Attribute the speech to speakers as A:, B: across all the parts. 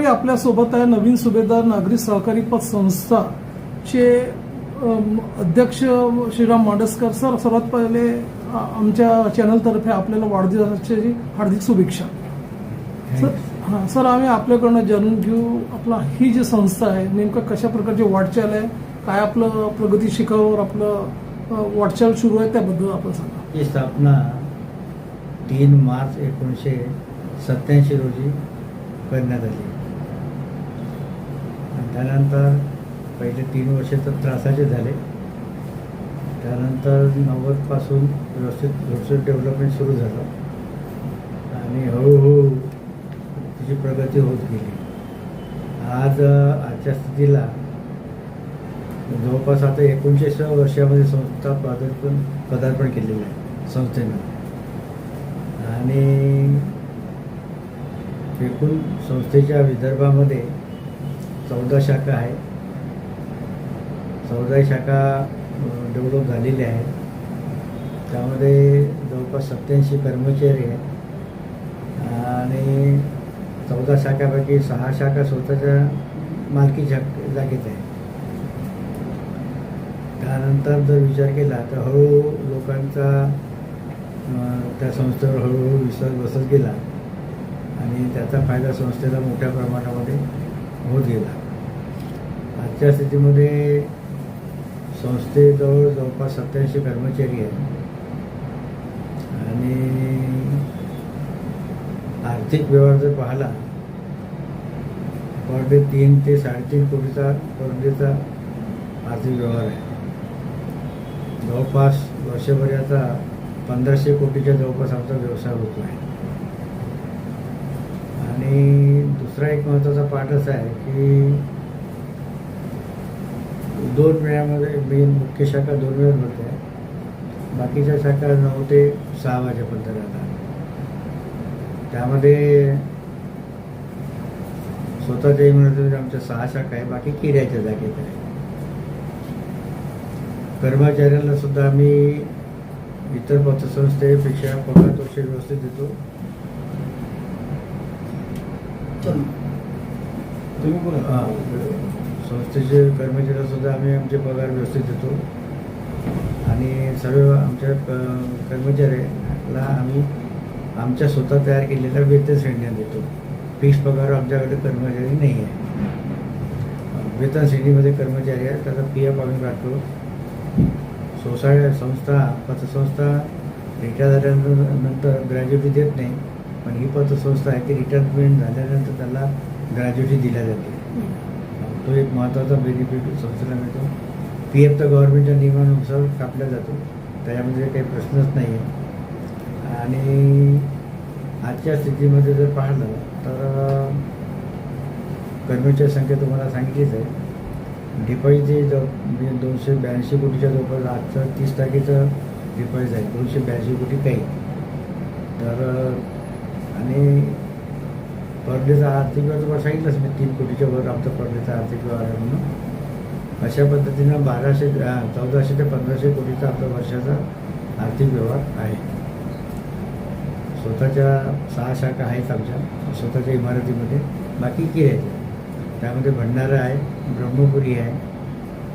A: यावेळी आपल्यासोबत आहे नवीन सुभेदार नागरी सहकारी पतसंस्थाचे अम, अध्यक्ष श्रीराम मांडसकर सर सर्वात पहिले आमच्या चॅनलतर्फे आपल्याला वाढदिवसाची हार्दिक शुभेच्छा. सर हां सर आम्ही आपल्याकडनं जाणून घेऊ आपला ही जी संस्था आहे नेमकं कशा प्रकारची वाटचाल आहे काय आपलं प्रगती शिखरावर आपलं वाटचाल सुरू आहे त्याबद्दल आपण सांगा.
B: ही स्थापना तीन मार्च एकोणीसशे सत्याऐंशी रोजी करण्यात आली. त्यानंतर पहिले तीन वर्ष तर त्रासाचे झाले. त्यानंतर नव्वदपासून व्यवस्थित व्यवस्थित डेव्हलपमेंट सुरू झालं. आणि हळूहळू तिची प्रगती होत गेली. आज आजच्या स्थितीला जवळपास आता एकोणीसशे वर्षामध्ये संस्था पदार्पण पदार्पण केलेलं आहे संस्थेनं. आणि एकूण संस्थेच्या विदर्भामध्ये चौदा शाखा आहे चौदा शाखा डेव्हलप झालेल्या आहेत. त्यामध्ये जवळपास सत्याऐंशी कर्मचारी आहेत. आणि चौदा शाखापैकी सहा शाखा स्वतःच्या मालकी जागेत आहे त्यानंतर जर विचार केला तर हळूहळू लोकांचा त्या संस्थेवर हळूहळू विश्वास बसत गेला. आणि त्याचा फायदा संस्थेला मोठ्या प्रमाणामध्ये होत गेला. आजच्या स्थितीमध्ये संस्थेजवळ जवळपास सत्याऐंशी कर्मचारी आहेत. आणि आर्थिक व्यवहार जर पाहिला पर डे तीन ते साडेतीन कोटीचा पर डेचा आर्थिक व्यवहार आहे. जवळपास वर्षभराचा पंधराशे कोटीच्या जवळपास आमचा व्यवसाय होतो आहे आणि दुसरा एक महत्त्वाचा पाठ असा आहे की दोन वेळामध्ये मेन मुख्य शाखा दोन वेळा भरते बाकीच्या शाखा नऊ ते सहा वाजेपर्यंत राहतात. त्यामध्ये स्वतःच्या इमारतीमध्ये आमच्या सहा शाखा आहे बाकी किड्याच्या जागेत आहे. कर्मचाऱ्यांना सुद्धा आम्ही इतर पतसंस्थेपेक्षा पगार तोशे व्यवस्थित देतो. हा. संस्थेचे कर्मचाऱ्यांना सुद्धा आम्ही आमचे पगार व्यवस्थित देतो. आणि सर्व आमच्या कर्मचाऱ्याला आम्ही आमच्या स्वतः तयार केलेल्या वेतन श्रेण्या देतो. फिक्स पगार आमच्याकडे कर्मचारी नाही आहे. वेतन श्रेणीमध्ये कर्मचारी आहे त्याचा पी एफ आम्ही काढतो सोसाय संस्था पतसंस्था रिटायर झाल्यानंतर ग्रॅज्युएटी देत नाही पण ही पतसंस्था आहे ती रिटायरमेंट झाल्यानंतर त्याला ग्रॅज्युएटी दिल्या जाते. तो एक महत्त्वाचा बेनिफिट संस्थेला मिळतो पी एफ तर गव्हर्नमेंटच्या नियमानुसार कापला जातो. त्याच्यामध्ये काही प्रश्नच नाही आहे आणि आजच्या स्थितीमध्ये जर पाहिलं तर कर्मचारी संख्या तुम्हाला सांगितलीच आहे. डिपॉझिट जे म्हणजे दोनशे ब्याऐंशी कोटीच्या जवळपास आजचं तीस तारखेचं डिपॉझिट आहे. दोनशे ब्याऐंशी कोटी काही. तर आणि परदेचा आर्थिक व्यवहार तुम्हाला सांगितलंच मी तीन कोटीच्या वर आमचा परदेचा आर्थिक व्यवहार आहे म्हणून. अशा पद्धतीनं बाराशे चौदाशे ते पंधराशे कोटीचा आपला वर्षाचा आर्थिक व्यवहार आहे. स्वतःच्या सहा शाखा आहेत आमच्या स्वतःच्या इमारतीमध्ये. बाकी की आहेत? त्यामध्ये भंडारा आहे ब्रह्मपुरी आहे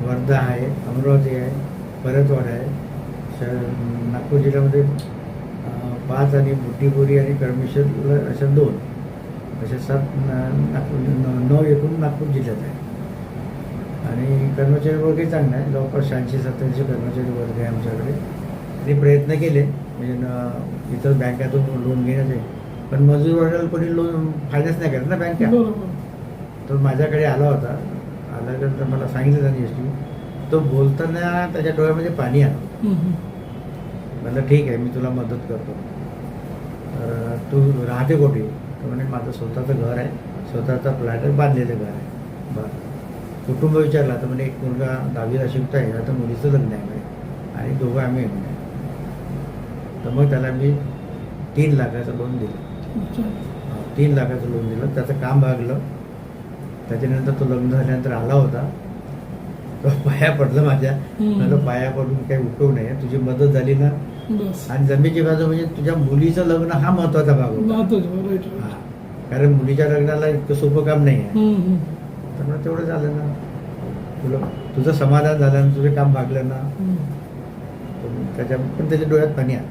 B: वर्धा आहे अमरावती आहे परतवाड आहे. श नागपूर जिल्ह्यामध्ये पाच आणि बुट्टीपुरी आणि करमेश्वर अशा दोन. अशा सात न- नागपूर न- नऊ एकूण नागपूर जिल्ह्यात आहे. आणि कर्मचारी वर्गही चांगला आहे. जवळपास शहाऐंशी सत्याऐंशी कर्मचारी वर्ग आहे आमच्याकडे. आणि प्रयत्न केले. म्हणजे न- इतर बँकातून लोन घेण्याचे. पण मजूर वर्गाला कोणी लोन फायनान्स नाही करत ना बँका तो माझ्याकडे आला होता. आल्यानंतर मला सांगितलं त्यांनी एस तो बोलताना त्याच्या डोळ्यामध्ये पाणी आलं. म्हणलं ठीक आहे मी तुला मदत करतो. तर तू राहते कुठे? तर म्हणे माझं स्वतःचं घर आहे. स्वतःचा फ्लॅट आहे. बांधलेलं घर आहे. बरं. कुटुंब विचारला. तर म्हणे एक मुलगा दहावीला शिकत आहे आता मुलीचं लग्न आहे म्हणे. आणि दोघं आम्ही म्हणे. तर मग त्याला मी तीन लाखाचं लोन दिलं. तीन लाखाचं लोन दिलं. त्याचं काम भागलं. त्याच्यानंतर तो लग्न झाल्यानंतर आला होता. तो पाया पडलं माझ्या. म्हणलं पाया पडून काही उपयोग नाही. तुझी मदत झाली ना
A: बस.
B: आणि जमेची बाजू म्हणजे तुझ्या मुलीचं लग्न हा महत्त्वाचा भाग होता. हा. कारण मुलीच्या लग्नाला इतकं सोपं काम नाही आहे. त्यामुळे तेवढं झालं ना. तुला तुझं समाधान झालं आणि तुझं काम भागलं ना. त्याच्या पण त्याच्या डोळ्यात पाणी आहे